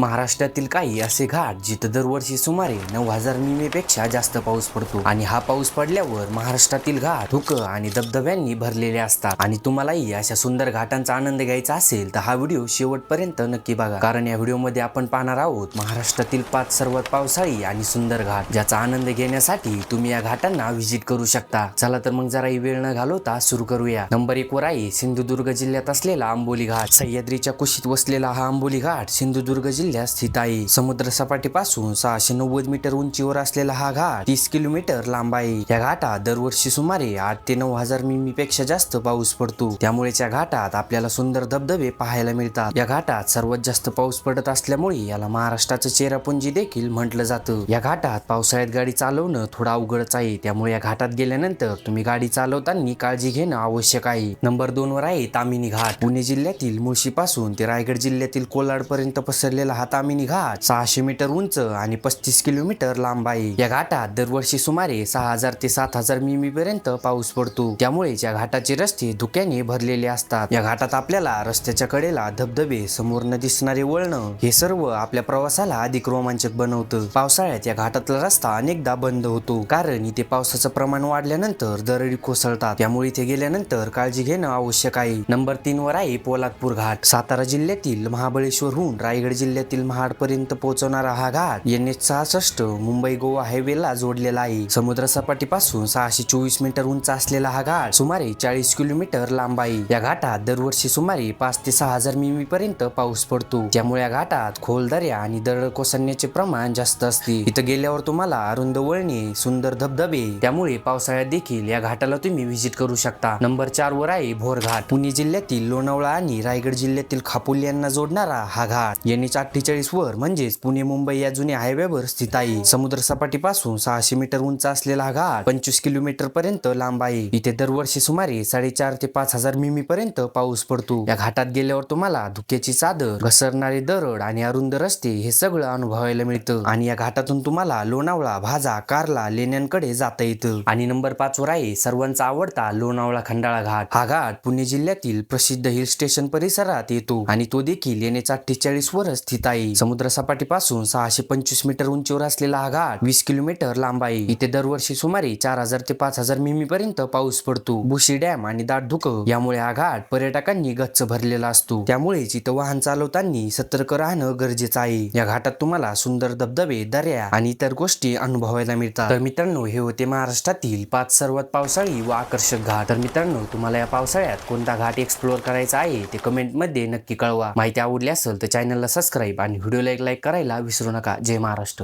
महाराष्ट्रातील काही असे घाट जिथं दरवर्षी सुमारे नऊ हजार मिमीपेक्षा जास्त पाऊस पडतो. आणि हा पाऊस पडल्यावर महाराष्ट्रातील घाट धुकं आणि धबधब्यांनी भरलेले असतात. आणि तुम्हालाही अशा सुंदर घाटांचा आनंद घ्यायचा असेल तर हा व्हिडिओ शेवटपर्यंत नक्की बघा. कारण या व्हिडिओमध्ये आपण पाहणार आहोत महाराष्ट्रातील पाच सर्वात पावसाळी आणि सुंदर घाट ज्याचा आनंद घेण्यासाठी तुम्ही या घाटांना व्हिजिट करू शकता. चला तर मग जरा वेळ न घालवता सुरू करूया. नंबर एक वर आहे सिंधुदुर्ग जिल्ह्यात असलेला आंबोली घाट. सह्याद्रीच्या कुशीत वसलेला हा आंबोली घाट सिंधुदुर्ग जिल्ह्यात स्थित आहे. समुद्र सपाटीपासून सहाशे नव्वद मीटर उंचीवर असलेला हा घाट तीस किलोमीटर लांब आहे. या घाटात दरवर्षी सुमारे आठ ते नऊ हजार मिमी पेक्षा जास्त पाऊस पडतो. त्यामुळे या घाटात आपल्याला सुंदर धबधबे पाहायला मिळतात. या घाटात सर्वात जास्त पाऊस पडत असल्यामुळे याला महाराष्ट्राचं चेरापुंजी देखील म्हटलं जातं. या घाटात पावसाळ्यात गाडी चालवणं थोडं अवघडच आहे. त्यामुळे या घाटात गेल्यानंतर तुम्ही गाडी चालवताना काळजी घेणं आवश्यक आहे. नंबर दोन वर आहे तामिनी घाट. पुणे जिल्ह्यातील मुळशी पासून ते रायगड जिल्ह्यातील कोलाड पर्यंत पसरलेला हा घाट सहाशे मीटर उंच आणि पस्तीस किलोमीटर लांब आहे या घाटात दरवर्षी सुमारे सहा हजार ते सात हजार मिमी पर्यंत पाऊस पडतो. त्यामुळे या घाटाचे रस्ते धुक्याने भरलेले असतात या घाटात आपल्याला रस्त्याच्या कडेला धबधबे समोर न दिसणारे वळणं हे सर्व आपल्या प्रवासाला अधिक रोमांचक बनवतं. पावसाळ्यात या घाटातला रस्ता अनेकदा बंद होतो कारण इथे पावसाचं प्रमाण वाढल्यानंतर दरडी कोसळतात. त्यामुळे इथे गेल्यानंतर काळजी घेणं आवश्यक आहे. नंबर तीन वर आहे पोलादपूर घाट. सातारा जिल्ह्यातील महाबळेश्वरहून रायगड जिल्ह्यात महाड पर्यंत पोहोचवणारा हा घाट एन एच सहासष्ट मुंबई गोवा हायवेला जोडलेला आहे. समुद्र सपाटीपासून सहाशे चोवीस मीटर उंच असलेला हा घाट सुमारे चाळीस किलोमीटर लांब आहे. या घाटात दरवर्षी सुमारे पाच ते सहा हजार मिमी पर्यंत पाऊस पडतो. त्यामुळे या घाटात खोल दर्या आणि दरड कोसळण्याचे प्रमाण जास्त असते. इथं गेल्यावर तुम्हाला अरुंद वळणे सुंदर धबधबे त्यामुळे पावसाळ्यात देखील या घाटाला तुम्ही व्हिजिट करू शकता. नंबर चार वर आहे भोर घाट. पुणे जिल्ह्यातील लोणावळा आणि रायगड जिल्ह्यातील खापोली यांना जोडणारा हा घाट. यांनी चाट अठ्ठेचाळीस वर म्हणजेच पुणे मुंबई या जुन्या हायवेवर स्थित आहे. समुद्र सपाटीपासून सहाशे मीटर उंच असलेला हा घाट पंचवीस किलोमीटर पर्यंत लांब आहे. इथे दरवर्षी सुमारे साडेचार ते पाच हजार मिमी पर्यंत पाऊस पडतो. या घाटात गेल्यावर तुम्हाला धुक्याची चादर घसरणारे दरड आणि अरुंद रस्ते हे सगळं अनुभवायला मिळतं. आणि या घाटातून तुम्हाला लोणावळा भाजा कारला लेण्यांकडे जाता येतं. आणि नंबर पाच वर आहे सर्वांचा आवडता लोणावळा खंडाळा घाट. हा घाट पुणे जिल्ह्यातील प्रसिद्ध हिल स्टेशन परिसरात येतो. आणि तो देखील एन अठ्ठेचाळीस वर स्थित आहे समुद्र सपाटीपासून सहाशे पंचवीस मीटर उंचीवर असलेला हा घाट वीस किलोमीटर लांब आहे. इथे दरवर्षी सुमारे चार हजार ते पाच हजार मिमी पर्यंत पाऊस पडतो. बुशी डॅम आणि दाट धुकं यामुळे हा घाट पर्यटकांनी गच्च भरलेला असतो. त्यामुळेच इथं वाहन चालवताना सतर्क राहणं गरजेचं आहे. या घाटात तुम्हाला सुंदर धबधबे दर्या आणि इतर गोष्टी अनुभवायला मिळतात. तर मित्रांनो हे होते महाराष्ट्रातील पाच सर्वात पावसाळी व आकर्षक घाट. तर मित्रांनो तुम्हाला या पावसाळ्यात कोणता घाट एक्सप्लोअर करायचा आहे ते कमेंटमध्ये नक्की कळवा. माहिती आवडली असेल तर चॅनलला सबस्क्राईब आणि व्हिडिओला एक लाईक करायला विसरू नका. जय महाराष्ट्र.